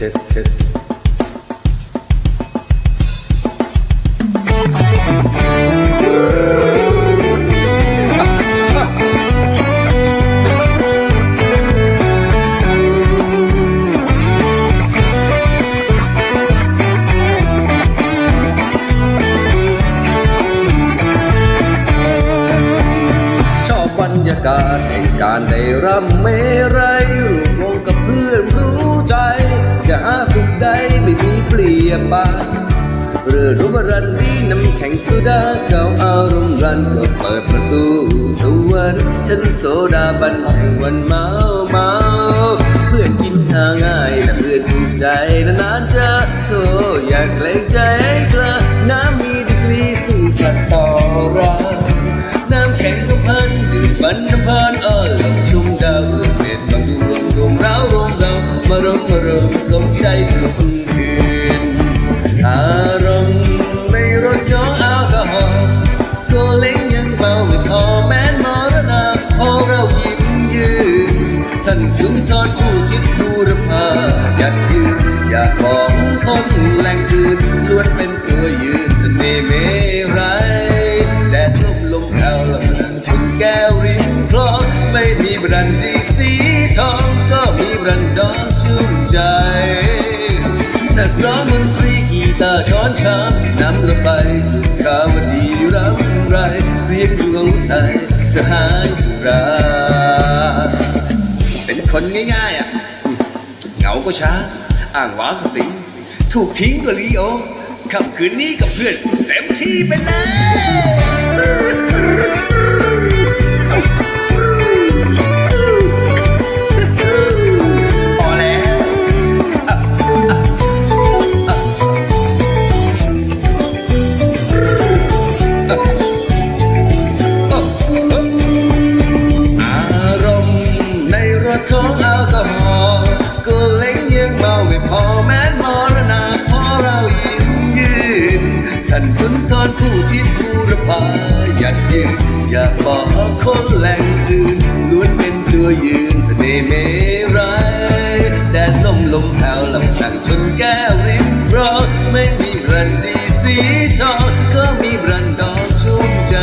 ทสเทสชอบบรรยากาศแห่งการได้รำเมรัยร หาสุขใดไม่มีเปลี่ยนปานเรือรุมรันดีน้ำแข็งสุดาเจ้าอารมณ์รันก็เปิดประตูสวรรค์ฉันโซดาบันแห่งวันเมาเมาเพื่อนกินหาง่ายแต่เพื่อนถูกใจนานๆเจอโธ่อยากเกรงใจให้เกลอน้ำมีดีกรีสื่อสัตย์ต่อเราน้ำแข็งก็พันดื่มฝันน้ำพานเออ ใจทุกคืนอารมณ์ในรถย้อนแอลกอฮอล์ก็เล็งยังเบาไม่พอแม้นมรณะพอเรายิ้มยืนท่านสุนทรผู้ชิดบูรพาอยากยืนอยากของคนแหล่งอื่นล้วนเป็นตัวยืนเสน่ห์เมรัยแดดลมลมแผ่วลมนั่งชนแก้วริมคลองไม่มีบรันดีสี ทองก็มีรันดอกชื่นใจนักร้องดนตรีกีตาร์ช้อนชามที่นำเราไปสุขาวดีรำไร เรียกดวงไทยสหายสุราเป็นคนง่ายๆอะเหงาก็ช้า อ่างว้างก็สิงถูกทิ้งก็ลีโอขับคืนนี้กับเพื่อนเต็มที่ไปเลยานผู้ชิดผู้ระพาอยากยืนอยากบอกคนแหล่งอื่นล้วนเป็นตัวยืนเสน่ห์เมรัยแดดลมลมแผ่วลำหนังชนแก้วริมราะไม่มีรันดีสีทองก็มีรันดอกชุ่มใจ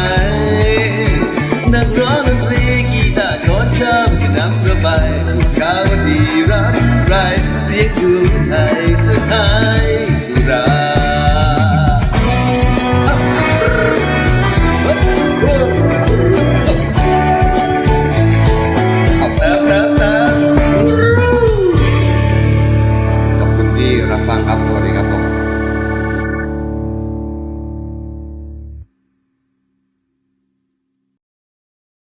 นักร้องดนตรีกีตาร์ช้อนชาที่นำระบายพูดข่าวดีรับไรเรียกดวงไทยสุดท้าย